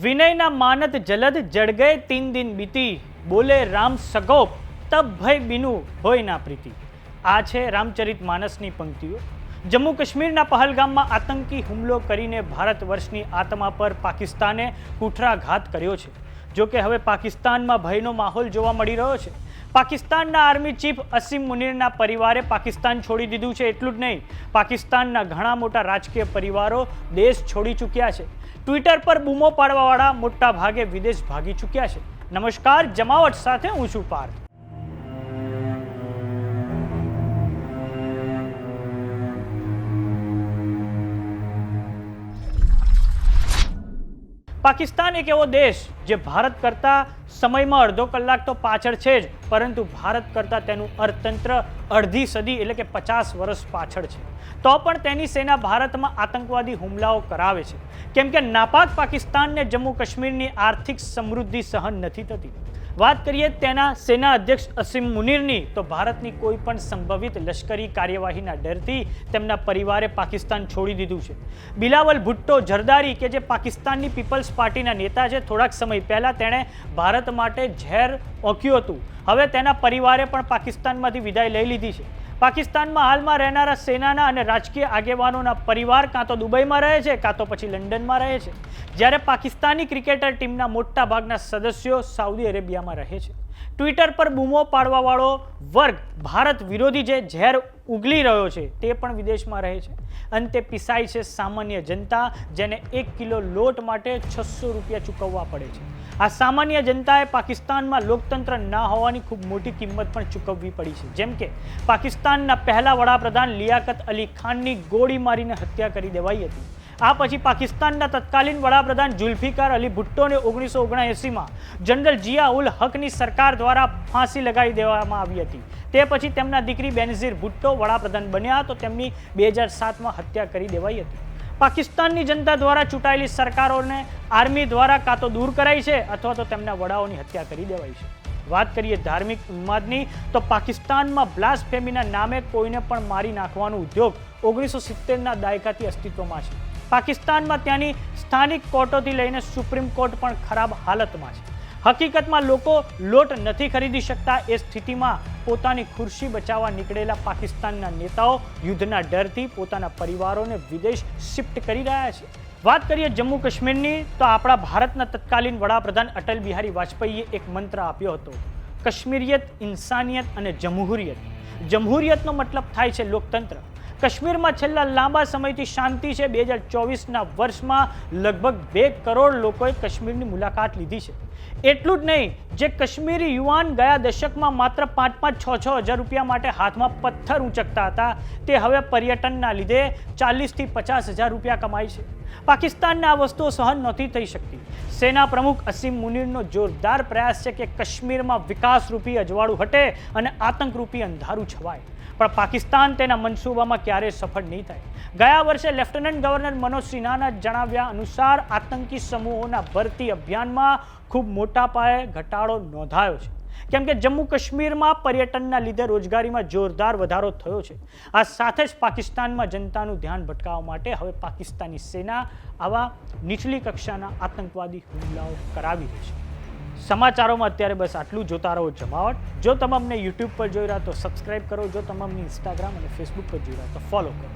વિનયના માનત જલદ જડ ગયે તીન દિન બીતી બોલે, રામ સગોપ તબ ભય બિનુ હોય ના પ્રીતિ. આ છે રામચરિત માનસની પંક્તિઓ. જમ્મુ કાશ્મીરના પહલગામમાં આતંકી હુમલો કરીને ભારત વર્ષની આત્મા પર પાકિસ્તાને કુઠરાઘાત કર્યો છે. જોકે હવે પાકિસ્તાનમાં ભયનો માહોલ જોવા મળી રહ્યો છે. પાકિસ્તાનના આર્મી ચીફ અસીમ મુનીરના પરિવારે પાકિસ્તાન છોડી દીધું છે. એટલું જ નહીં, પાકિસ્તાનના ઘણા મોટા રાજકીય પરિવારો દેશ છોડી ચૂક્યા છે. ટ્વિટર પર બૂમો પાડવાવાળા મોટા ભાગે વિદેશ ભાગી ચૂક્યા છે. નમસ્કાર, જમાવટ સાથે હું છું પાર્થ. પાકિસ્તાન એક એવો દેશ જે ભારત કરતાં સમયમાં અડધો કલાક તો પાછળ છે જ, પરંતુ ભારત કરતાં તેનું અર્થતંત્ર અડધી સદી એટલે કે પચાસ વર્ષ પાછળ છે. તો પણ તેની સેના ભારતમાં આતંકવાદી હુમલાઓ કરાવે છે. કેમ કે નાપાક પાકિસ્તાનને જમ્મુ કાશ્મીરની આર્થિક સમૃદ્ધિ સહન નથી થતી. વાત કરીએ તેના સેના અધ્યક્ષ અસીમ મુનિરની, તો ભારતની કોઈ પણ સંભવિત લશ્કરી કાર્યવાહીના ડરથી તેમના પરિવારે પાકિસ્તાન છોડી દીધું છે. બિલાવલ ભુટ્ટો જરદારી કે જે પાકિસ્તાનની પીપલ્સ પાર્ટીના નેતા છે, થોડાક સમય પહેલાં તેણે ભારત માટે ઝેર ઓક્યું હતું. હવે તેના પરિવારે પણ પાકિસ્તાનમાંથી વિદાય લઈ લીધી છે. પાકિસ્તાનમાં હાલમાં રહેનારા સેનાના અને રાજકીય આગેવાનોના પરિવાર કાં તો દુબઈમાં રહે છે, કાં તો પછી લંડનમાં રહે છે. જ્યારે પાકિસ્તાની ક્રિકેટર ટીમના મોટા ભાગના સદસ્યો સાઉદી અરેબિયામાં રહે છે. ટ્વિટર પર બૂમો પાડવાવાળો વર્ગ ભારત વિરોધી જે ઝેર ઉગલી રહ્યો છે, તે પણ વિદેશમાં રહે છે. અંતે પીસાય છે સામાન્ય જનતા, જેને એક કિલો લોટ માટે છસો રૂપિયા ચૂકવવા પડે છે. આ સામાન્ય જનતાએ પાકિસ્તાનમાં લોકતંત્ર ના હોવાની ખૂબ મોટી કિંમત પણ ચૂકવવી પડી છે. જેમ કે, પાકિસ્તાનના પહેલા વડાપ્રધાન લિયાકત અલી ખાનની ગોળી મારીને હત્યા કરી દેવાઈ હતી. આ પછી પાકિસ્તાનના તત્કાલીન વડાપ્રધાન જુલ્ફિકાર અલી ભુટ્ટોને ઓગણીસો ઓગણએંસીમાં જનરલ જિયા ઉલ હકની સરકાર દ્વારા ફાંસી લગાવી દેવામાં આવી હતી. તે પછી તેમના દીકરી બેનઝીર ભુટ્ટો વડાપ્રધાન બન્યા તો તેમની બે હજાર સાતમાં હત્યા કરી દેવાઈ હતી. પાકિસ્તાનની જનતા દ્વારા ચૂંટાયેલી સરકારોને આર્મી દ્વારા કાં તો દૂર કરાઈ છે અથવા તો તેમના વડાઓની હત્યા કરી દેવાઈ છે. વાત કરીએ ધાર્મિક ઉન્માદની, તો પાકિસ્તાનમાં બ્લાસ્ફેમીના નામે કોઈને પણ મારી નાખવાનો ઉદ્યોગ ઓગણીસો સિત્તેરના દાયકાથી અસ્તિત્વમાં છે. પાકિસ્તાનમાં ત્યાંની સ્થાનિક કોર્ટોથી લઈને સુપ્રીમ કોર્ટ પણ ખરાબ હાલતમાં છે. હકીકતમાં લોકો લોટ નથી ખરીદી શકતા એ સ્થિતિમાં પોતાની ખુરશી બચાવવા નીકળેલા પાકિસ્તાનના નેતાઓ યુદ્ધના ડરથી પોતાના પરિવારોને વિદેશ શિફ્ટ કરી રહ્યા છે. વાત કરીએ જમ્મુ કાશ્મીરની, તો આપણા ભારતના તત્કાલીન વડાપ્રધાન અટલ બિહારી વાજપેયીએ એક મંત્ર આપ્યો હતો. કશ્મીરિયત, ઇન્સાનિયત અને જમહુરિયત. જમહુરિયતનો મતલબ થાય છે લોકતંત્ર. કાશ્મીરમાં છેલ્લા લાંબા સમયથી શાંતિ છે. બે હજાર ચોવીસના વર્ષમાં લગભગ બે કરોડ લોકોએ કાશ્મીરની મુલાકાત લીધી છે. એટલું જ નહીં, જે કાશ્મીરી યુવાન ગયા દશકમાં માત્ર પાંચ પાંચ છ છ હજાર રૂપિયા માટે હાથમાં પથ્થર ઉંચકતા હતા, તે હવે પર્યટનના લીધે ચાલીસથી પચાસ હજાર રૂપિયા કમાય છે. પાકિસ્તાનને આ વસ્તુઓ સહન નહોતી થઈ શકતી. સેના પ્રમુખ અસીમ મુનીરનો જોરદાર પ્રયાસ છે કે કાશ્મીરમાં વિકાસરૂપી અજવાળું હટે અને આતંકરૂપી અંધારું છવાય. પણ પાકિસ્તાન તેના મનસૂબામાં ક્યારેય સફળ નહીં થાય. ગયા વર્ષે લેફ્ટનન્ટ ગવર્નર મનોજ સિન્હાના જણાવ્યા અનુસાર આતંકી સમૂહોના ભરતી અભિયાનમાં ખૂબ મોટા પાયે ઘટાડો નોંધાયો છે. કેમ કે જમ્મુ કાશ્મીરમાં પર્યટનના લીધે રોજગારીમાં જોરદાર વધારો થયો છે. આ સાથે જ પાકિસ્તાનમાં જનતાનું ધ્યાન ભટકાવવા માટે હવે પાકિસ્તાની સેના આવા નીચલી કક્ષાના આતંકવાદી હુમલાઓ કરાવી રહી છે. સમાચારોમાં અત્યારે બસ આટલું જોતા રહો જમાવટ. જો તમે અમને યુટ્યુબ પર જોઈ રહ્યા તો સબસ્ક્રાઈબ કરો. જો તમે અમને ઇન્સ્ટાગ્રામ અને ફેસબુક પર જોઈ રહ્યા તો ફોલો કરો.